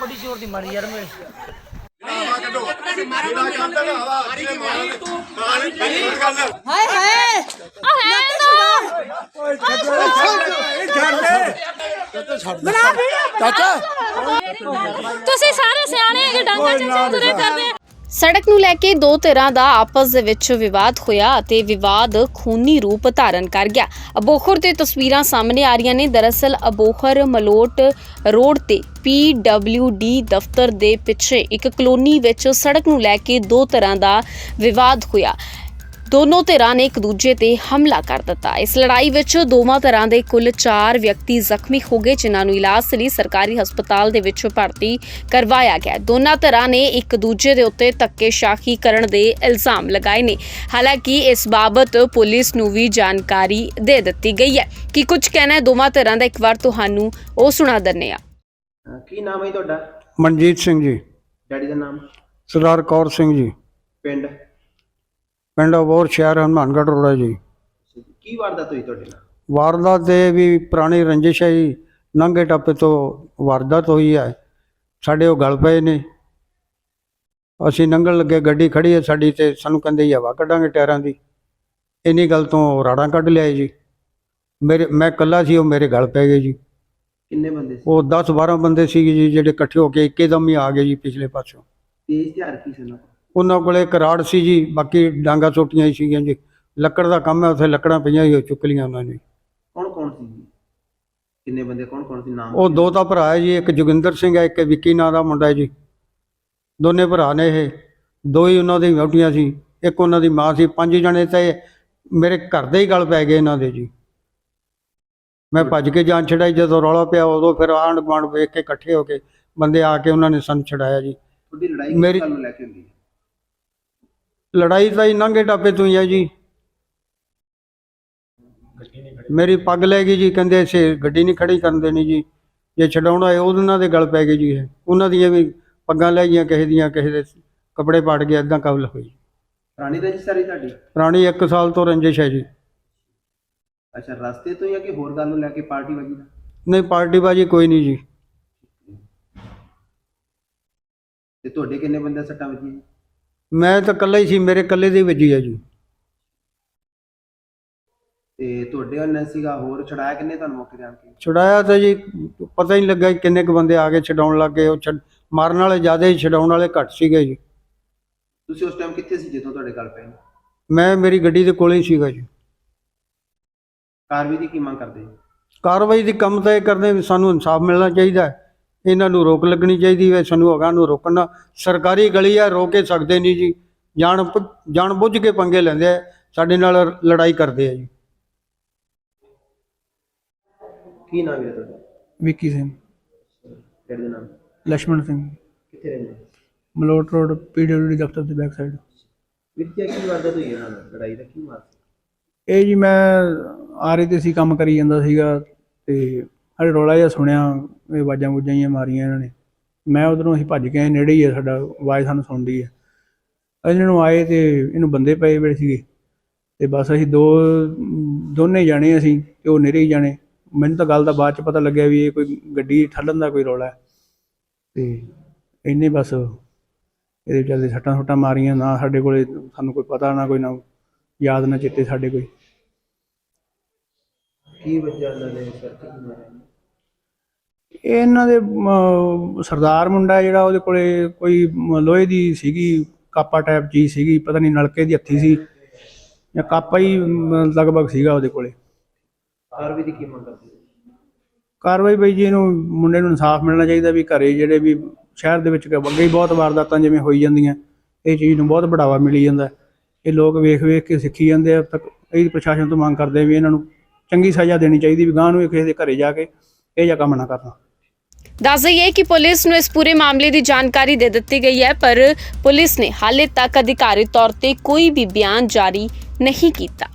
ਬੜੀ ਜ਼ੋਰ ਦੀ ਮਾਰੀ ਯਾਰ ਮੇਰੇ। ਹਾਏ ਹਾਏ। ਬਣਾ ਵੀਡੀਓ ਤੁਸੀਂ ਸਾਰੇ ਸਿਆਣੇ ਹੈਗੇ ਡਾਂਗਾ ਚ ਤੁਰੇ ਕਰਦੇ ਸੜਕ ਨੂੰ ਲੈ ਕੇ ਦੋ ਧਿਰਾਂ ਦਾ ਆਪਸ ਦੇ ਵਿੱਚ ਵਿਵਾਦ ਹੋਇਆ ਅਤੇ ਵਿਵਾਦ ਖੂਨੀ ਰੂਪ ਧਾਰਨ ਕਰ ਗਿਆ। ਅਬੋਹਰ ਤੇ ਤਸਵੀਰਾਂ ਸਾਹਮਣੇ ਆ ਰਹੀਆਂ ਨੇ। ਦਰਅਸਲ ਅਬੋਹਰ ਮਲੋਟ ਰੋਡ ਤੇ PWD ਦਫ਼ਤਰ ਦੇ ਪਿੱਛੇ ਇੱਕ ਕਲੋਨੀ ਵਿੱਚ ਸੜਕ ਨੂੰ ਲੈ ਕੇ ਦੋ ਤਰ੍ਹਾਂ ਦਾ ਵਿਵਾਦ ਹੋਇਆ। ਦੋਨੋਂ ਧਿਰਾਂ ਨੇ ਇੱਕ ਦੂਜੇ ਤੇ ਹਮਲਾ ਕਰ ਦਿੱਤਾ। ਇਸ ਲੜਾਈ ਵਿੱਚ ਦੋਵਾਂ ਧਿਰਾਂ ਦੇ ਕੁੱਲ 4 ਵਿਅਕਤੀ ਜ਼ਖਮੀ ਹੋ ਗਏ ਜਿਨ੍ਹਾਂ ਨੂੰ ਇਲਾਜ ਲਈ ਸਰਕਾਰੀ ਹਸਪਤਾਲ ਦੇ ਵਿੱਚ ਭਰਤੀ ਕਰਵਾਇਆ ਗਿਆ। ਦੋਨਾਂ ਧਿਰਾਂ ਨੇ ਇੱਕ ਦੂਜੇ ਦੇ ਉੱਤੇ ਧੱਕੇਸ਼ਾਹੀ ਕਰਨ ਦੇ ਇਲਜ਼ਾਮ ਲਗਾਏ ਨੇ। ਹਾਲਾਂਕਿ ਇਸ ਬਾਬਤ ਪੁਲਿਸ ਨੂੰ ਵੀ ਜਾਣਕਾਰੀ ਦੇ ਦਿੱਤੀ ਗਈ ਹੈ। ਕਿ ਕੁਝ ਕਹਿਣਾ ਹੈ? ਦੋਵਾਂ ਧਿਰਾਂ ਦਾ ਇੱਕ ਵਾਰ ਤੁਹਾਨੂੰ ਉਹ ਸੁਣਾ ਦਿੰਨੇ ਆ ਅਹ ਕੀ ਨਾਮ ਹੈ ਜੀ ਤੁਹਾਡਾ? ਮਨਜੀਤ ਸਿੰਘ ਜੀ। ਡੈਡੀ ਦਾ ਨਾਮ? ਸਰਦਾਰ ਕੌਰ ਸਿੰਘ ਜੀ। ਪਿੰਡ? ਪਿੰਡ ਅਬੋਰ ਸ਼ਹਿਰ ਹਨੂੰਮਾਨਗੜ੍ਹ ਰੋਡ ਹੈ ਜੀ। ਕੀ ਵਾਰਦਾਤ ਹੋਈ ਤੁਹਾਡੇ ਨਾਲ? ਵਾਰਦਾਤ ਦੇ ਵੀ ਪੁਰਾਣੀ ਰੰਜਿਸ਼ ਹੈ ਜੀ। ਨੰਗੇ ਟੱਪੇ ਤੋਂ ਵਾਰਦਾਤ ਹੋਈ ਹੈ। ਸਾਡੇ ਉਹ ਗਲ ਪਏ ਨੇ। ਅਸੀਂ ਨੰਗਲ ਲੱਗੇ ਗੱਡੀ ਖੜੀ ਹੈ ਸਾਡੀ ਤੇ ਸਾਨੂੰ ਕਹਿੰਦੇ ਜੀ ਹਵਾ ਕੱਢਾਂਗੇ ਟਾਇਰਾਂ ਦੀ। ਇੰਨੀ ਗੱਲ ਤੋਂ ਰਾੜਾਂ ਕੱਢ ਲਿਆਏ ਜੀ। ਮੇਰੇ ਮੈਂ ਇਕੱਲਾ ਸੀ ਉਹ ਮੇਰੇ ਗਲ ਪੈ ਗਏ ਜੀ। ਕਿੰਨੇ ਬੰਦੇ ਸੀ? ਉਹ 10 12 ਬੰਦੇ ਸੀਗੇ ਜੀ ਜਿਹੜੇ ਇਕੱਠੇ ਹੋ ਕੇ ਇੱਕਦਮ ਹੀ ਆ ਗਏ ਜੀ ਪਿਛਲੇ ਪਾਸੋਂ। ਤੇਜ਼ ਹਥਿਆਰ ਕੀ ਸੀ ਉਹਨਾਂ ਕੋਲ ਕਰਾੜ ਸੀ ਜੀ ਬਾਕੀ ਡਾਂਗਾ ਛੋਟੀਆਂ ਹੀ ਸੀਗੀਆਂ ਜੀ। ਲੱਕੜ ਦਾ ਕੰਮ ਹੈ ਉੱਥੇ ਲੱਕੜਾਂ ਪਈਆਂ ਹੀ ਚੁੱਕ ਲੀਆਂ ਉਹਨਾਂ ਨੇ। ਕੌਣ ਕੌਣ ਸੀ ਜੀ? ਕਿੰਨੇ ਬੰਦੇ ਕੌਣ ਕੌਣ ਸੀ? ਨਾਮ ਉਹ ਦੋ ਤਾਂ ਭਰਾ ਹੈ ਜੀ ਇੱਕ ਜੋਗਿੰਦਰ ਸਿੰਘ ਹੈ ਇੱਕ ਵਿੱਕੀ ਨਾਂ ਦਾ ਮੁੰਡਾ ਹੈ ਜੀ। ਦੋਨੇ ਭਰਾ ਨੇ ਇਹ। ਦੋ ਹੀ ਉਹਨਾਂ ਦੀ ਵਹੁਟੀਆਂ ਸੀ ਇੱਕ ਉਹਨਾਂ ਦੀ ਮਾਂ ਸੀ। ਪੰਜ ਜਣੇ ਤੇ ਮੇਰੇ ਘਰ ਦੇ ਹੀ ਗਲ ਪੈ ਗਏ ਇਹਨਾਂ ਦੇ ਜੀ। ਮੈਂ ਭੱਜ ਕੇ ਜਾਨ ਛਡਾਈ ਜਦੋਂ ਰੌਲਾ ਪਿਆ ਉਦੋਂ ਫਿਰ ਆਂਢ ਗੁਆਂਢ ਵੇਖ ਕੇ ਇਕੱਠੇ ਹੋ ਕੇ ਬੰਦੇ ਆ ਕੇ ਉਹਨਾਂ ਨੇ ਸਾਨੂੰ ਛਡਾਇਆ ਜੀ। ਤੁਹਾਡੀ ਲੜਾਈ ਮੇਰੀ- ਕਿਸ ਗੱਲ ਨੂੰ ਲੈ ਕੇ ਹੁੰਦੀ ਲੜਾਈ ਤਾਂ ਹੀ ਨੰਗੇ ਟਾਪੇ ਤੋਂ ਹੀ ਹੈ ਜੀ। ਮੇਰੀ ਪੱਗ ਲੈ ਗਈ ਜੀ ਕਹਿੰਦੇ ਸੇ ਗੱਡੀ ਨਹੀਂ ਖੜੀ ਕਰਨ ਦੇਣੀ ਜੀ। ਜੇ ਛਡਾਉਣਾ ਹੈ ਉਹਨਾਂ ਦੇ ਗਲ ਪੈ ਗਏ ਜੀ ਇਹ। ਉਹਨਾਂ ਦੀਆਂ ਵੀ ਪੱਗਾਂ ਲੈ ਗਈਆਂ ਕਿਸੇ ਦੀਆਂ ਕਿਸੇ ਦੇ ਕੱਪੜੇ ਪਾੜ ਗਏ ਇਦਾਂ ਕਬਲ ਹੋਈ ਪੁਰਾਣੀ ਰਜਿਸਟਰੀ ਤੁਹਾਡੀ? ਪੁਰਾਣੀ 1 ਸਾਲ ਤੋਂ ਰੰਜਿਸ਼ ਹੈ ਜੀ। ਅੱਛਾ ਰਸਤੇ ਤੋਂ ਜਾਂ ਕਿ ਹੋਰ ਗੱਲ ਨੂੰ ਲੈ ਕੇ ਪਾਰਟੀ ਵਗੀ ਦਾ ਨਹੀਂ ਪਾਰਟੀ ਬਾਜੀ ਕੋਈ ਨਹੀਂ ਜੀ। ਤੇ ਤੁਹਾਡੇ ਕਿੰਨੇ ਬੰਦੇ ਸੱਟਾਂ ਵੱਜੀਆਂ ਮੈਂ ਤਾਂ ਇਕੱਲਾ ਹੀ ਸੀ ਮੇਰੇ ਇਕੱਲੇ ਦੀ ਵੱਜੀ ਹੈ ਜੀ। ਤੇ ਤੁਹਾਡੇ ਉਹਨਾਂ ਸੀਗਾ ਹੋਰ ਛੜਾਇਆ ਕਿੰਨੇ ਤੁਹਾਨੂੰ ਮੌਕੇ ਤੇ ਆਣ ਕੇ? ਛਡਾਇਆ ਤਾਂ ਜੀ ਪਤਾ ਹੀ ਨਹੀਂ ਲੱਗਾ ਕਿ ਕਿੰਨੇ ਕੁ ਬੰਦੇ ਆ ਕੇ ਛਡਾਉਣ ਲੱਗ ਗਏ ਉਹ ਛਡ ਮਾਰਨ ਵਾਲੇ ਜ਼ਿਆਦਾ ਹੀ ਛਡਾਉਣ ਵਾਲੇ ਘੱਟ ਸੀਗੇ ਜੀ। ਤੁਸੀਂ ਉਸ ਟਾਈਮ ਕਿੱਥੇ ਸੀ ਜਦੋਂ ਤੁਹਾਡੇ ਗੱਲ ਪਏ? ਮੈਂ ਮੇਰੀ ਗੱਡੀ ਦੇ ਕੋਲੇ ਹੀ ਸੀਗਾ ਜੀ। ਕਾਰਵਾਈ ਦੀ ਕੀ ਮੰਗ ਕਰਦੇ ਜੀ ਕਾਰਵਾਈ ਦੀ ਕੰਮ ਤਾਂ ਇਹ ਕਰਦੇ ਵੀ ਸਾਨੂੰ ਇਨਸਾਫ ਮਿਲਣਾ ਚਾਹੀਦਾ ਹੈ। ਇਹਨਾਂ ਨੂੰ ਰੋਕ ਲੱਗਣੀ ਚਾਹੀਦੀ ਹੈ ਸਾਨੂੰ ਅਗਾਂ ਨੂੰ ਰੋਕਣਾ। ਸਰਕਾਰੀ ਗਲੀ ਆ ਰੋਕ ਸਕਦੇ ਨਹੀਂ ਜੀ। ਜਾਣ ਜਾਣ ਬੁੱਝ ਕੇ ਪੰਗੇ ਲੈਂਦੇ ਸਾਡੇ ਨਾਲ ਲੜਾਈ ਕਰਦੇ ਆ ਜੀ। ਕੀ ਨਾਮ ਹੈ ਵਿੱਕੀ ਸਿੰਘ। ਕਿਹੜੇ ਨਾਮ? ਲక్ష్మణ ਸਿੰਘ। ਕਿੱਥੇ ਰਹਿੰਦੇ ਮਲੋਟ ਰੋਡ ਪੀਡਬਲਯੂਡੀ ਦਫ਼ਤਰ ਦੇ ਬੈਕ ਸਾਈਡ ਵਿੱਕੀ ਕੀ ਵਾਰਦਾਤ ਹੋਈ ਇਹਨਾਂ ਨਾਲ? ਲੜਾਈ ਦਾ ਕੀ ਮਾਮਲਾ ਇਹ ਜੀ ਮੈਂ ਆ ਰਹੇ ਤੇ ਸੀ ਕੰਮ ਕਰੀ ਜਾਂਦਾ ਸੀਗਾ ਤੇ ਹਰੇ ਰੋਲਾ ਜਿਹਾ ਸੁਣਿਆ, ਇਹ ਆਵਾਜ਼ਾਂ ਵੂਜਾਂ ਜਿਹੀਆਂ ਮਾਰੀਆਂ ਇਹਨਾਂ ਨੇ। ਮੈਂ ਉਧਰੋਂ ਅਸੀਂ ਭੱਜ ਕੇ ਆਏ, ਨੇੜੇ ਹੀ ਹੈ ਸਾਡਾ, ਆਵਾਜ਼ ਸਾਨੂੰ ਸੁਣਦੀ ਹੈ ਇਹਨਾਂ ਨੂੰ ਆਏ ਤੇ ਇਹਨੂੰ ਬੰਦੇ ਪਏ ਵੇਲੇ ਸੀਗੇ। ਤੇ ਬਸ ਅਸੀਂ ਦੋ, ਦੋਨੇ ਜਾਣੇ ਅਸੀਂ ਤੇ ਉਹ ਨੇੜੇ ਹੀ ਜਾਣੇ। ਮੈਨੂੰ ਤਾਂ ਗੱਲ ਦਾ ਬਾਅਦ ਚ ਪਤਾ ਲੱਗਿਆ ਵੀ ਇਹ ਕੋਈ ਗੱਡੀ ਠੱਲਣ ਦਾ ਕੋਈ ਰੌਲਾ ਹੈ। ਤੇ ਇੰਨੇ ਬਸ ਇਹਦੇ ਚੱਲਦੇ ਸੱਟਾਂ ਸੁੱਟਾਂ ਮਾਰੀਆਂ, ਨਾ ਸਾਡੇ ਕੋਲੇ ਸਾਨੂੰ ਕੋਈ ਪਤਾ, ਨਾ ਕੋਈ ਨਾ ਯਾਦ, ਨਾ ਚਿੱਤੇ ਸਾਡੇ ਕੋਈ। ਕੀ ਵਜ੍ਹਾ ਇਹਨਾਂ ਨੇ ਸਿਰ ਤੇ ਕੀ ਮਾਰਿਆ ਇਹ ਇਹਨਾਂ ਦੇ ਅਮ, ਸਰਦਾਰ ਮੁੰਡਾ ਜਿਹੜਾ ਉਹਦੇ ਕੋਲੇ ਕੋਈ ਲੋਹੇ ਦੀ ਸੀਗੀ ਕਾਪਾ ਟਾਈਪ ਚੀਜ਼ ਸੀਗੀ ਪਤਾ ਨਹੀਂ ਨਲਕੇ ਦੀ ਹੱਥੀ ਸੀ ਜਾਂ ਕਾਪਾ ਹੀ ਲਗਭਗ ਸੀਗਾ ਉਹਦੇ ਕੋਲੇ। ਕਾਰਵਾਈ ਦੀ ਕੀ ਮੰਗ ਕਰਦੇ ਹੋ? ਕਾਰਵਾਈ ਬਈ ਜੀ ਇਹਨੂੰ ਮੁੰਡੇ ਨੂੰ ਇਨਸਾਫ ਮਿਲਣਾ ਚਾਹੀਦਾ ਵੀ ਘਰੇ ਜਿਹੜੇ ਵੀ ਸ਼ਹਿਰ ਦੇ ਵਿੱਚ ਅੱਗੇ ਹੀ ਬਹੁਤ ਵਾਰਦਾਤਾਂ ਜਿਵੇਂ ਹੋਈ ਜਾਂਦੀਆਂ ਇਹ ਚੀਜ਼ ਨੂੰ ਬਹੁਤ ਬੜਾਵਾ ਮਿਲੀ ਜਾਂਦਾ। ਇਹ ਲੋਕ ਵੇਖ ਵੇਖ ਕੇ ਸਿੱਖੀ ਜਾਂਦੇ ਆ ਤੱਕ ਇਹ ਪ੍ਰਸ਼ਾਸਨ ਤੋਂ ਮੰਗ ਕਰਦੇ ਆ ਵੀ ਇਹਨਾਂ ਨੂੰ ਚੰਗੀ ਸਜ਼ਾ ਦੇਣੀ ਚਾਹੀਦੀ ਵੀ ਗਾਂ ਨੂੰ ਇਹ ਕਿਸੇ ਦੇ ਘਰੇ ਜਾ ਕੇ ਇਹ ਜਿਹਾ ਕੰਮ ਨਾ ਕਰਨਾ। ਦੱਸ ਦਈਏ ਕਿ ਪੁਲਿਸ ਨੂੰ ਇਸ ਪੂਰੇ ਮਾਮਲੇ ਦੀ ਜਾਣਕਾਰੀ ਦੇ ਦਿੱਤੀ ਗਈ ਹੈ, ਪਰ ਪੁਲਿਸ ਨੇ ਹਾਲੇ ਤੱਕ ਅਧਿਕਾਰੀ ਤੌਰ ਤੇ ਕੋਈ ਵੀ ਬਿਆਨ ਜਾਰੀ ਨਹੀਂ ਕੀਤਾ।